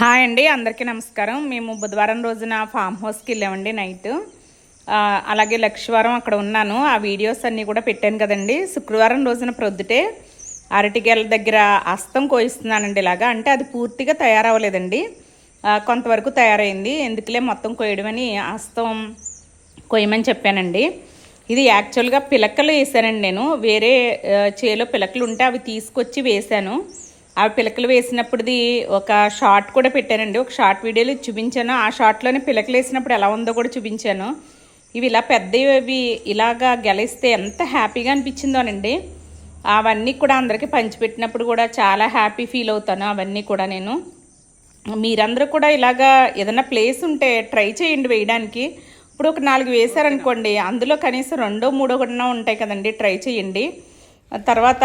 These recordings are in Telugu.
హాయ్ అండి అందరికీ నమస్కారం. మేము బుధవారం రోజున ఫామ్ హౌస్కి వెళ్ళామండి నైట్ అలాగే లక్షవారం అక్కడ ఉన్నాను. ఆ వీడియోస్ అన్నీ కూడా పెట్టాను కదండి. శుక్రవారం రోజున ప్రొద్దుటే అరటికేల దగ్గర అస్తం కోయిస్తున్నానండి ఇలాగా. అంటే అది పూర్తిగా తయారవ్వలేదండి. కొంతవరకు తయారైంది. ఎందుకులే మొత్తం కోయడమని అస్తం కొయ్యమని చెప్పానండి. ఇది యాక్చువల్గా పిలకలు వేసానండి నేను. వేరే చేలో పిలకలు ఉంటే అవి తీసుకొచ్చి వేశాను ఆ పిలకలు వేసినప్పుడుది ఒక షార్ట్ కూడా పెట్టానండి. ఒక షార్ట్ వీడియోలో చూపించాను. ఆ షార్ట్లోనే పిలకలు వేసినప్పుడు ఎలా ఉందో కూడా చూపించాను. ఇవి ఇలా పెద్దవి ఇలాగా గెలిస్తే ఎంత హ్యాపీగా అనిపించిందోనండి అవన్నీ కూడా అందరికీ పంచిపెట్టినప్పుడు కూడా చాలా హ్యాపీ ఫీల్ అవుతాను అవన్నీ కూడా నేను. మీరందరూ కూడా ఇలాగా ఏదైనా ప్లేస్ ఉంటే ట్రై చేయండి వేయడానికి. ఇప్పుడు ఒక నాలుగు వేశారనుకోండి అందులో కనీసం రెండో మూడో కూడా ఉంటాయి కదండి ట్రై చేయండి. తర్వాత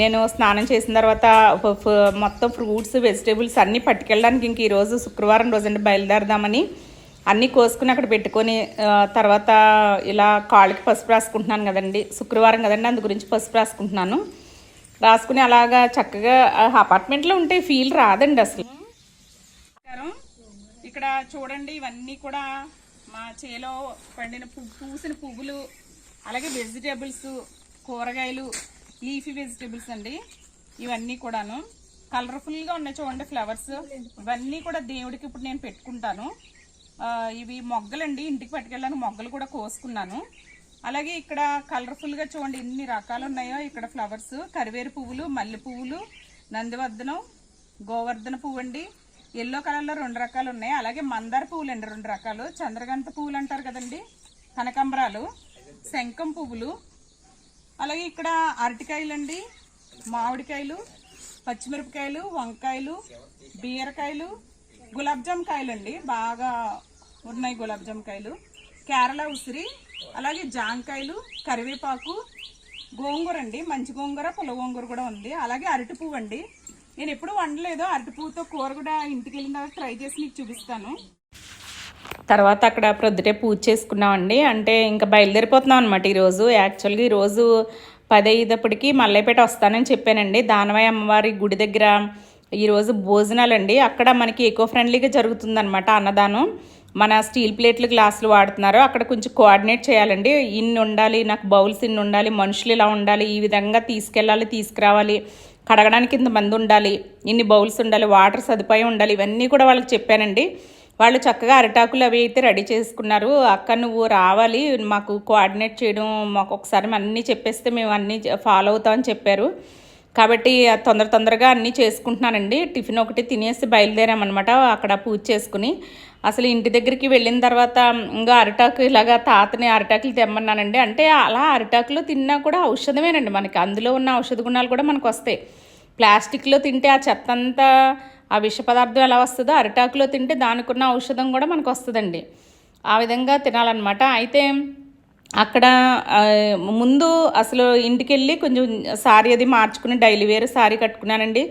నేను స్నానం చేసిన తర్వాత మొత్తం ఫ్రూట్స్ వెజిటేబుల్స్ అన్నీ పట్టుకెళ్ళడానికి ఇంక ఈరోజు శుక్రవారం రోజండి బయలుదేరదామని అన్నీ కోసుకుని అక్కడ పెట్టుకొని తర్వాత ఇలా కాళ్ళకి పసుపు రాసుకుంటున్నాను కదండి. శుక్రవారం కదండి అందు గురించి పసుపు రాసుకుంటున్నాను. రాసుకుని అలాగా చక్కగా అపార్ట్మెంట్లో ఉంటే ఫీల్ రాదండి అసలు. ఇక్కడ చూడండి ఇవన్నీ కూడా మా చేలో పండిన పూసిన పువ్వులు అలాగే వెజిటేబుల్స్ కూరగాయలు లీఫీ వెజిటేబుల్స్ అండి. ఇవన్నీ కూడాను. కలర్ఫుల్గా ఉన్నాయి చూడండి ఫ్లవర్స్. ఇవన్నీ కూడా దేవుడికి ఇప్పుడు నేను పెట్టుకుంటాను. ఇవి మొగ్గలండి. ఇంటికి పట్టుకెళ్ళాను. మొగ్గలు కూడా కోసుకున్నాను. అలాగే ఇక్కడ కలర్ఫుల్గా చూడండి ఎన్ని రకాలు ఉన్నాయో. ఇక్కడ ఫ్లవర్స్ కరివేరు పువ్వులు మల్లె పువ్వులు నందివర్ధనం గోవర్ధన పువ్వు అండి. ఎల్లో కలర్లో రెండు రకాలు ఉన్నాయి. అలాగే మందార పువ్వులు అండి రెండు రకాలు. చంద్రగంధ పువ్వులు అంటారు కదండి. కనకాంబరాలు శంఖం పువ్వులు అలాగే ఇక్కడ అరటికాయలు అండి మామిడికాయలు పచ్చిమిరపకాయలు వంకాయలు బీరకాయలు గులాబ్జామ్ కాయలు అండి బాగా ఉన్నాయి గులాబ్జామ్ కాయలు కేరళ ఉసిరి అలాగే జాంకాయలు కరివేపాకు గోంగూర అండి మంచి గోంగూర పుల్ల గోంగూర కూడా ఉంది. అలాగే అరటి పువ్వు అండి నేను ఎప్పుడు వండలేదు. అరటి పువ్వుతో కూర కూడా ఇంటికి వెళ్ళిన ట్రై చేసి మీకు చూపిస్తాను. తర్వాత అక్కడ ప్రొద్దుటే పూజ చేసుకున్నామండి. అంటే ఇంకా బయలుదేరిపోతున్నాం అనమాట ఈరోజు. యాక్చువల్గా ఈరోజు పది అయ్యేటప్పటికి మల్లైపేట వస్తానని చెప్పానండి. దానవయ్య అమ్మవారి గుడి దగ్గర ఈరోజు భోజనాలండి. అక్కడ మనకి ఎకో ఫ్రెండ్లీగా జరుగుతుందన్నమాట అన్నదానం. మన స్టీల్ ప్లేట్లు గ్లాసులు వాడుతున్నారు. అక్కడ కొంచెం కోఆర్డినేట్ చేయాలండి. ఇన్ని ఉండాలి నాకు బౌల్స్ ఇన్ని ఉండాలి మనుషులు ఇలా ఉండాలి ఈ విధంగా తీసుకెళ్ళాలి తీసుకురావాలి కడగడానికి ఇంతమంది ఉండాలి ఇన్ని బౌల్స్ ఉండాలి వాటర్ సదుపాయం ఉండాలి ఇవన్నీ కూడా వాళ్ళకి చెప్పానండి. వాళ్ళు చక్కగా అరిటాకులు అవి అయితే రెడీ చేసుకున్నారు. అక్క నువ్వు రావాలి మాకు కోఆర్డినేట్ చేయడం మాకు ఒకసారి అన్నీ చెప్పేస్తే మేము అన్నీ ఫాలో అవుతామని చెప్పారు. కాబట్టి తొందర తొందరగా అన్నీ చేసుకుంటున్నానండి. టిఫిన్ ఒకటి తినేసి బయలుదేరామన్నమాట అక్కడ పూజ చేసుకుని. అసలు ఇంటి దగ్గరికి వెళ్ళిన తర్వాత ఇంకా అరిటాకు ఇలాగా తాతని అరిటాకులు తెమ్మన్నానండి. అంటే అలా అరిటాకులు తిన్నా కూడా ఔషధమేనండి మనకి. అందులో ఉన్న ఔషధ గుణాలు కూడా మనకు వస్తాయి ప్లాస్టిక్లో తింటే ఆ చెత్త అంతా ఆ విష పదార్థం ఎలా వస్తుందో అరిటాకులో తింటే దానికి ఉన్న ఔషధం కూడా మనకు వస్తుందండి. ఆ విధంగా తినాలన్నమాట. అయితే అక్కడ ముందు అసలు ఇంటికి వెళ్ళి కొంచెం సారీ అది మార్చుకుని డైలీ వేర్ సారీ కట్టుకున్నానండి.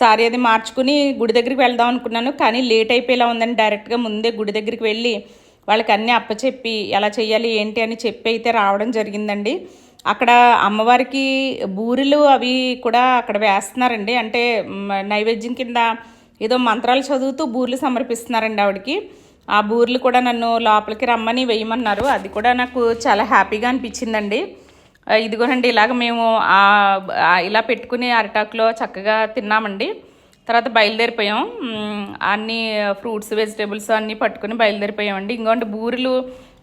సారీ అది మార్చుకుని గుడి దగ్గరికి వెళ్దాం అనుకున్నాను. కానీ లేట్ అయిపోయేలా ఉందని డైరెక్ట్గా ముందే గుడి దగ్గరికి వెళ్ళి వాళ్ళకి అన్నీ అప్పచెప్పి ఎలా చేయాలి ఏంటి అని చెప్పి అయితే రావడం జరిగిందండి. అక్కడ అమ్మవారికి బూరెలు అవి కూడా అక్కడ వేస్తున్నారండి. అంటే నైవేద్యం కింద ఏదో మంత్రాలు చదువుతూ బూరెలు సమర్పిస్తున్నారండి ఆవిడకి. ఆ బూరెలు కూడా నన్ను లోపలికి రమ్మని వేయమన్నారు. అది కూడా నాకు చాలా హ్యాపీగా అనిపించిందండి. ఇదిగోనండి ఇలాగ మేము ఇలా పెట్టుకుని అరిటాకులో చక్కగా తిన్నామండి. తర్వాత బయలుదేరిపోయాం. అన్ని ఫ్రూట్స్ వెజిటేబుల్స్ అన్నీ పట్టుకుని బయలుదేరిపోయామండి. ఇంకోటి బూరెలు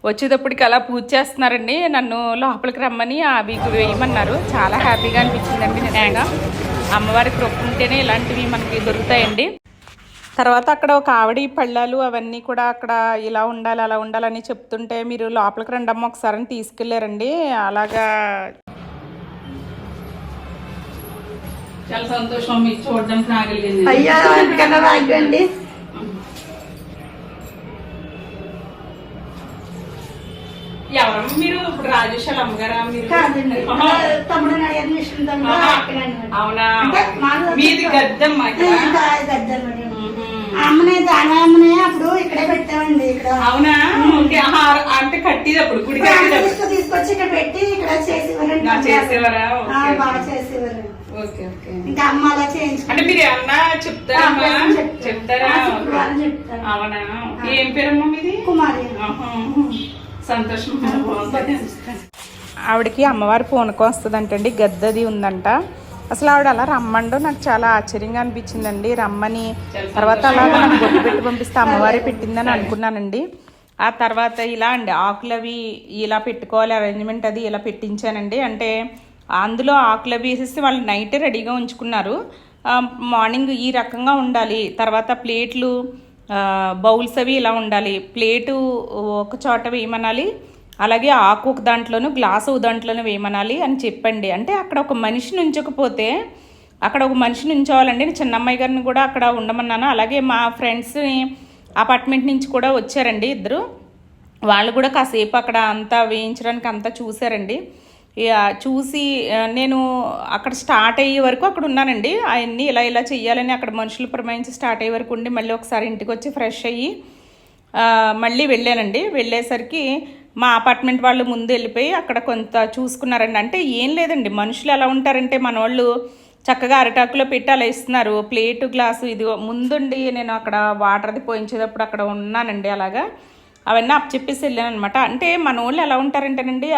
వచ్చేటప్పటికి అలా పూజ చేస్తున్నారండి. నన్ను లోపలికి రమ్మని అవి వేయమన్నారు. చాలా హ్యాపీగా అనిపించిందండి నిజంగా. అమ్మవారి కృప ఉంటేనే ఇలాంటివి మనకి దొరుకుతాయండి. తర్వాత అక్కడ ఒక ఆవిడ పళ్ళాలు అవన్నీ కూడా అక్కడ ఇలా ఉండాలి అలా ఉండాలని చెప్తుంటే మీరు లోపలికి రండమ్మ ఒకసారి తీసుకెళ్ళారండి. అలాగా చాలా సంతోషం మీకు చూడడానికి రాగలిగింది అయ్యా ఎందుకన్నా రాగండి ఎవరమ్మ మీరు? ఇప్పుడు రాజేశాల అమ్మగారా మీరు. అవునా? మాది మీది గద్దమ్మ. గద్దెనమాట. మ్మ్. అమ్మని అప్పుడు ఇక్కడే పెట్టామండి ఇక్కడ. అవునా? ఓకే అంటే కట్టిది అప్పుడు గుడి తీసుకొచ్చి ఇక్కడ పెట్టి ఇక్కడ చేసేవారండి. చేసేవారా? బాగా చేసేవారు. Okay okay. ఇంకా అమ్మ అలా చేయించుకుంటే అంటే మీరు ఏమన్నా. చెప్తారా ఆ, శుక్రవారం చెప్తారు. అవునా? ఏం పేరమ్మా మీది? కుమారి. ఆహా. సంతోషం. బాగుంది. ఆవిడకి అమ్మవారి పూనకం వస్తుందంటండి గద్దది ఉందంట. అసలు ఆవిడ అలా రమ్మండో నాకు చాలా ఆశ్చర్యంగా అనిపించిందండి. రమ్మని. తర్వాత అలాగా నాకు బొట్టు పెట్టి పంపిస్తే అమ్మవారే పెట్టిందని అనుకున్నానండి. ఆ తర్వాత ఇలా అండి ఆకులు అవి ఇలా పెట్టుకోవాలి అరేంజ్మెంట్ అది ఇలా పెట్టించానండి. అంటే అందులో ఆకులు అవి వేసేసి వాళ్ళు నైట్ రెడీగా ఉంచుకున్నారు. మార్నింగ్ ఈ రకంగా ఉండాలి. తర్వాత ప్లేట్లు బౌల్స్ అవి ఇలా ఉండాలి. ప్లేటు ఒక చోట వేయమనాలి. అలాగే ఆకు ఒక దాంట్లోనూ గ్లాసు ఒక దాంట్లోనూ వేయమనాలి అని చెప్పండి. అంటే అక్కడ ఒక మనిషి నుంచకపోతే అక్కడ ఒక మనిషి నుంచోవాలండి. నేను చిన్న అమ్మాయి గారిని కూడా అక్కడ ఉండమన్నాను. అలాగే మా ఫ్రెండ్స్ని అపార్ట్మెంట్ నుంచి కూడా వచ్చారండి ఇద్దరు. వాళ్ళు కూడా కాసేపు అక్కడ అంతా వేయించడానికి అంతా చూశారండి. ఇక చూసి నేను అక్కడ స్టార్ట్ అయ్యే వరకు అక్కడ ఉన్నానండి. అవన్నీ ఇలా ఇలా చేయాలని అక్కడ మనుషులు ప్రమాణించి స్టార్ట్ అయ్యే వరకు ఉండి మళ్ళీ ఒకసారి ఇంటికి వచ్చి ఫ్రెష్ అయ్యి మళ్ళీ వెళ్ళానండి. వెళ్ళేసరికి మా అపార్ట్మెంట్ వాళ్ళు ముందు వెళ్ళిపోయి అక్కడ కొంత చూసుకున్నారండి. అంటే ఏం లేదండి. మనుషులు ఎలా ఉంటారంటే మన వాళ్ళు చక్కగా అరిటాకులో పెట్టి అలా ఇస్తున్నారు. ప్లేటు గ్లాసు ఇది ముందుండి నేను అక్కడ వాటర్ది పోయించేటప్పుడు అక్కడ ఉన్నానండి అలాగా. అవన్నీ అప్ చెప్పేసి వెళ్ళాను అనమాట అంటే మన వాళ్ళు ఎలా ఉంటారంటేనండి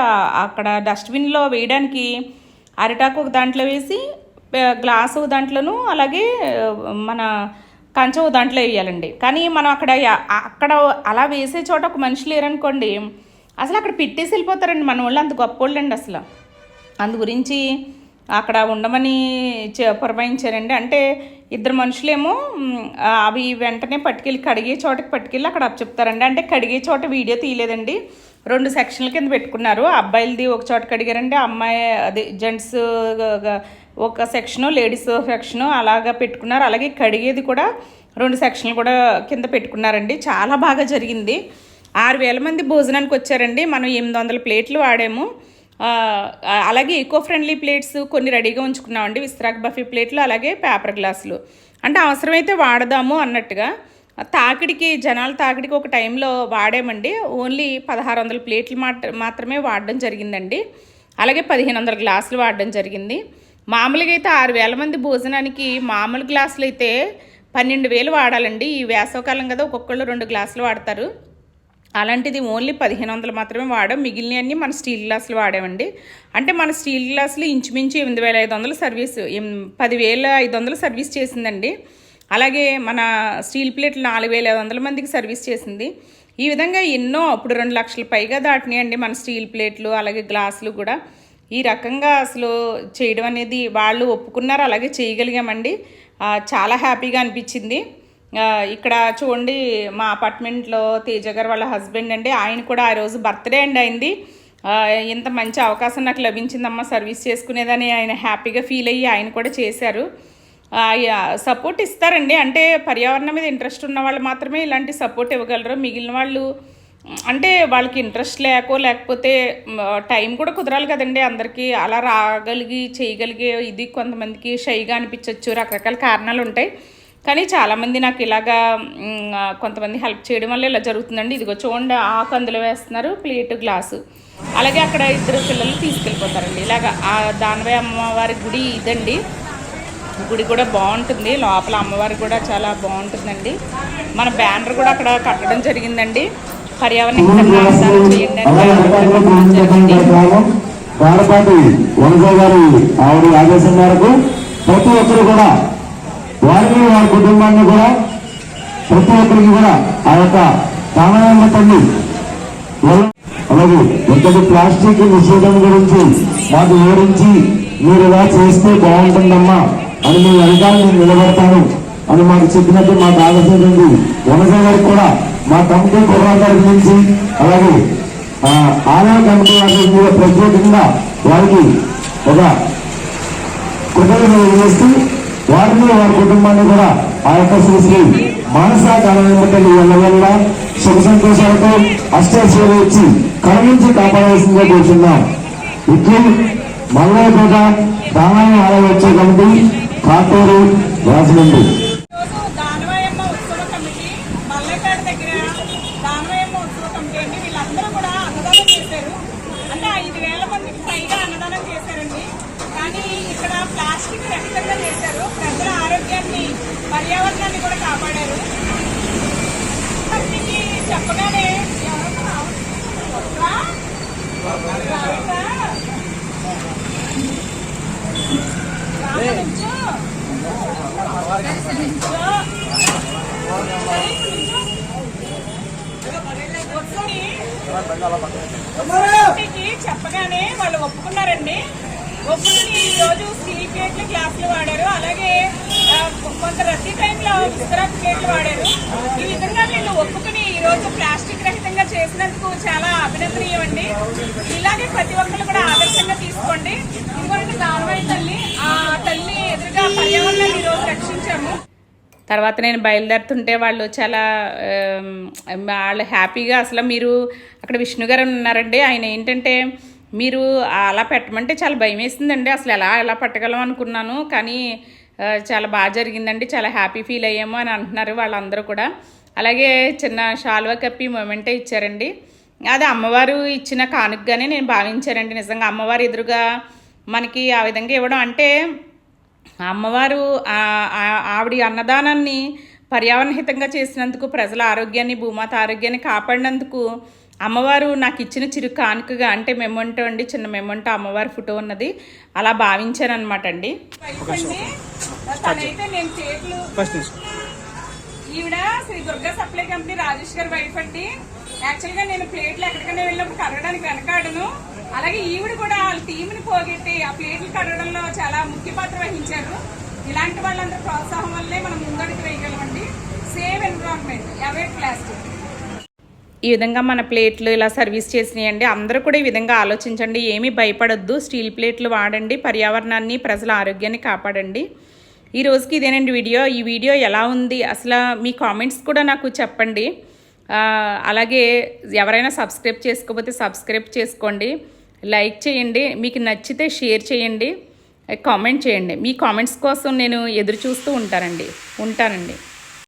అక్కడ డస్ట్బిన్లో వేయడానికి అరిటాకు ఒక దాంట్లో వేసి గ్లాసు దాంట్లోనూ అలాగే మన కంచం దాంట్లో వేయాలండి. కానీ మనం అక్కడ అక్కడ అలా వేసే చోట ఒక మనిషి లేరనుకోండి అసలు అక్కడ పెట్టేసి వెళ్ళిపోతారండి మన వాళ్ళు అంత గొప్ప వాళ్ళండి అసలు. అందు గురించి అక్కడ ఉండమని చె- పురమాయించారండి. అంటే ఇద్దరు మనుషులేమో అవి వెంటనే పట్టుకెళ్ళి కడిగే చోటకి పట్టుకెళ్ళి అక్కడ చెప్తారండి అంటే కడిగే చోట వీడియో తీయలేదండి. రెండు సెక్షన్ల కింద పెట్టుకున్నారు. అబ్బాయిలది ఒక చోట కడిగారండి. అమ్మాయి అది జెంట్స్ ఒక సెక్షను లేడీస్ సెక్షను అలాగా పెట్టుకున్నారు. అలాగే కడిగేది కూడా రెండు సెక్షన్లు కూడా కింద పెట్టుకున్నారండి. చాలా బాగా జరిగింది. ఆరు వేల మంది భోజనానికి వచ్చారండి. మనం ఎనిమిది వందల ప్లేట్లు వాడాము. అలాగే ఈకో ఫ్రెండ్లీ ప్లేట్స్ కొన్ని రెడీగా ఉంచుకున్నామండి. విస్త్రాక్ బఫీ ప్లేట్లు అలాగే పేపర్ గ్లాసులు అంటే అవసరమైతే వాడదాము అన్నట్టుగా. తాకిడికి జనాల తాకిడికి ఒక టైంలో వాడామండి. ఓన్లీ పదహారు వందల ప్లేట్లు మాత్రమే వాడడం జరిగిందండి. అలాగే పదిహేను వందల గ్లాసులు వాడడం జరిగింది. మామూలుగా అయితే ఆరు వేల మంది భోజనానికి మామూలు గ్లాసులు అయితే పన్నెండు వేలు వాడాలండి. ఈ వేసవకాలం కదా ఒక్కొక్కళ్ళు రెండు గ్లాసులు వాడతారు. అలాంటిది ఓన్లీ పదిహేను వందలు మాత్రమే వాడాం మిగిలినవన్నీ మన స్టీల్ గ్లాసులు వాడామండి అంటే మన స్టీల్ గ్లాసులు ఇంచుమించు ఎనిమిది వేల ఐదు వందలు సర్వీస్ పదివేల ఐదు వందలు సర్వీస్ చేసిందండి. అలాగే మన స్టీల్ ప్లేట్లు నాలుగు వేల ఐదు వందల మందికి సర్వీస్ చేసింది. ఈ విధంగా ఎన్నో అప్పుడు రెండు లక్షల పైగా దాటినాయండి మన స్టీల్ ప్లేట్లు అలాగే గ్లాసులు కూడా. ఈ రకంగా అసలు చేయడం అనేది వాళ్ళు ఒప్పుకున్నారు అలాగే చేయగలిగామండి. చాలా హ్యాపీగా అనిపించింది. ఇక్కడ చూడండి మా అపార్ట్మెంట్లో తేజ గారు వాళ్ళ హస్బెండ్ అండి. ఆయన కూడా ఆ రోజు బర్త్డే అండి అయింది. ఇంత మంచి అవకాశం నాకు లభించిందమ్మా సర్వీస్ చేసుకునేదని ఆయన హ్యాపీగా ఫీల్ అయ్యి ఆయన కూడా చేశారు. సపోర్ట్ ఇస్తారండి. అంటే పర్యావరణం మీద ఇంట్రెస్ట్ ఉన్న వాళ్ళు మాత్రమే ఇలాంటి సపోర్ట్ ఇవ్వగలరు. మిగిలిన వాళ్ళు అంటే వాళ్ళకి ఇంట్రెస్ట్ లేకో లేకపోతే టైం కూడా కుదరాలి కదండి అందరికీ. అలా రాగలిగి చేయగలిగే ఇది కొంతమందికి షైగా అనిపించవచ్చు రకరకాల కారణాలు ఉంటాయి. కానీ చాలామంది నాకు ఇలాగా ఆ, కొంతమంది హెల్ప్ చేయడం వల్ల ఇలా జరుగుతుందండి. ఇదిగో చూడండి ఆకు అందులో వేస్తున్నారు ప్లేట్ గ్లాసు. అలాగే అక్కడ ఇద్దరు పిల్లలు తీసుకెళ్ళిపోతారండి. ఇలాగ ఆ దానవే అమ్మవారి గుడి ఇదండి. గుడి కూడా బాగుంటుంది. లోపల అమ్మవారి కూడా చాలా బాగుంటుందండి. మన బ్యానర్ కూడా అక్కడ కట్టడం జరిగిందండి. పర్యావరణ చేయండి ఆవిడ ఆదేశం మేరకు ప్రతి ఒక్కరు కూడా వారిని వారి కుటుంబాన్ని కూడా ప్రతి ఒక్కరికి కూడా ఆ యొక్క రామాయణ తల్లి అలాగే ఇంతటి ప్లాస్టిక్ నిషేధం గురించి మాకు వివరించి మీరు ఇలా చేస్తే బాగుంటుందమ్మా అని మీ వెనకాల నేను నిలబడతాను అని మాకు చెప్పినట్టు మాకు ఆలోచించింది వనజ గారికి కూడా మా కమిటీ కుర్రాల నుంచి అలాగే ఆ, ఆలయ కమిటీ వారి మీద ప్రత్యేకంగా వారికి ఒక కృతజ్ఞతలు చేస్తూ వారిని వారి కుటుంబాన్ని కూడా ఆ యొక్క శ్రీ శ్రీ మానసా కళానిమతల్లి వల్ల సుఖ సంతోషాలతో అష్టైశ్వర్యం ఇచ్చి కరుణించి కాపాడవలసిందిగా కాపాడాల్సిందిగా కూర్చున్నాం ఇట్లు మల్లయ్యపేట రామాయణ ఆలయం వచ్చే కమిటీ కాటూరు రాజమండ్రి రోజు దానవాయమ్మ ఉత్సవ కమిటీ మల్లెపేట దగ్గర దానవాయమ్మ ఉత్సవ కమిటీ అండి వీళ్ళందరూ కూడా అన్నదానం చేశారు అంటే ఐదు వేల మందికి పైగా అన్నదానం చేశారండి కానీ ఇక్కడ ప్లాస్టిక్ రహితంగా చేశారు ప్రజల ఆరోగ్యాన్ని పర్యావరణ పర్యావరణాన్ని కూడా కాపాడారు మరి మీకు చెప్పగానే ఎవరో రావట్లా? రావట్లా? రామ నుంచో. నుంచో. సరే, ఇప్పుడు నుంచో. వస్తుంది. ఇంటికి చెప్పగానే వాళ్ళు ఒప్పుకున్నారండి. ఒప్పుకుని ఈ రోజు స్టీల్ ప్లేట్లు గ్లాసులు వాడారు. అలాగే కొంత రద్దీ టైంలో విస్తరాకు ప్లేట్లు వాడారు. ఈ విధంగా వీళ్ళు ఒప్పుకుని ఈ రోజు ప్లాస్టిక్ రహితంగా చేసినందుకు చాలా అభినందనీయం అండి ఇలాగే ప్రతి ఒక్కరు కూడా ఆదర్శంగా తీసుకోండి. ఇదిగోండి దానవాయి తల్లి ఆ తల్లి ఎదురుగా పర్యావరణాన్ని ఈ రోజు రక్షించాము. తర్వాత నేను బయలుదేరుతుంటే వాళ్ళు చాలా వాళ్ళు హ్యాపీగా అసలు మీరు అక్కడ విష్ణు గారు ఉన్నారండి. ఆయన ఏంటంటే మీరు అలా పెట్టమంటే చాలా భయం వేసిందండి అసలు ఎలా ఎలా పట్టగలం అనుకున్నాను. కానీ చాలా బాగా జరిగిందండి. చాలా హ్యాపీ ఫీల్ అయ్యాము అని అంటున్నారు వాళ్ళందరూ కూడా. అలాగే చిన్న షాల్వా కప్పి మొమెంటే ఇచ్చారండి. అది అమ్మవారు ఇచ్చిన కానుకగానే నేను భావించానండి. నిజంగా అమ్మవారు ఎదురుగా మనకి ఆ విధంగా ఇవ్వడం అంటే అమ్మవారు ఆవిడ అన్నదానాన్ని పర్యావరణహితంగా చేసినందుకు ప్రజల ఆరోగ్యాన్ని భూమాత ఆరోగ్యాన్ని కాపాడినందుకు అమ్మవారు నాకు ఇచ్చిన చిరు కానుకగా అంటే మెమంటో అండి చిన్న మెమంటో అమ్మవారి ఫోటో ఉన్నది. అలా భావించాను అనమాట అండి ఈవిడ శ్రీ దుర్గా సప్లై కంపెనీ రాజేష్ గారి వైఫ్ అండి. యాక్చువల్గా నేను ప్లేట్లు ఎక్కడికైనా వెళ్ళినప్పుడు కడగడానికి వెనకాడను. అలాగే ఈవిడ కూడా వాళ్ళ టీంని ని పోగొట్టి ఆ ప్లేట్లు కడగడంలో చాలా ముఖ్య పాత్ర వహించారు. ఇలాంటి వాళ్ళందరూ ప్రోత్సాహం వల్లే మనం ముందడుగు వేయగలమండి. సేవ్ ఎన్విరాన్మెంట్ అవేట్ ప్లాస్టిక్ ఈ విధంగా మన ప్లేట్లు ఇలా సర్వీస్ చేసినాయండి. అందరూ కూడా ఈ విధంగా ఆలోచించండి. ఏమీ భయపడొద్దు. స్టీల్ ప్లేట్లు వాడండి. పర్యావరణాన్ని ప్రజల ఆరోగ్యాన్ని కాపాడండి. ఈ రోజుకి ఇదేనండి వీడియో. ఈ వీడియో ఎలా ఉంది? అసలు మీ కామెంట్స్ కూడా నాకు చెప్పండి. అలాగే ఎవరైనా సబ్స్క్రైబ్ చేసుకోకపోతే సబ్స్క్రైబ్ చేసుకోండి. లైక్ చేయండి మీకు నచ్చితే షేర్ చేయండి కామెంట్ చేయండి. మీ కామెంట్స్ కోసం నేను ఎదురు చూస్తూ ఉంటానండి ఉంటానండి.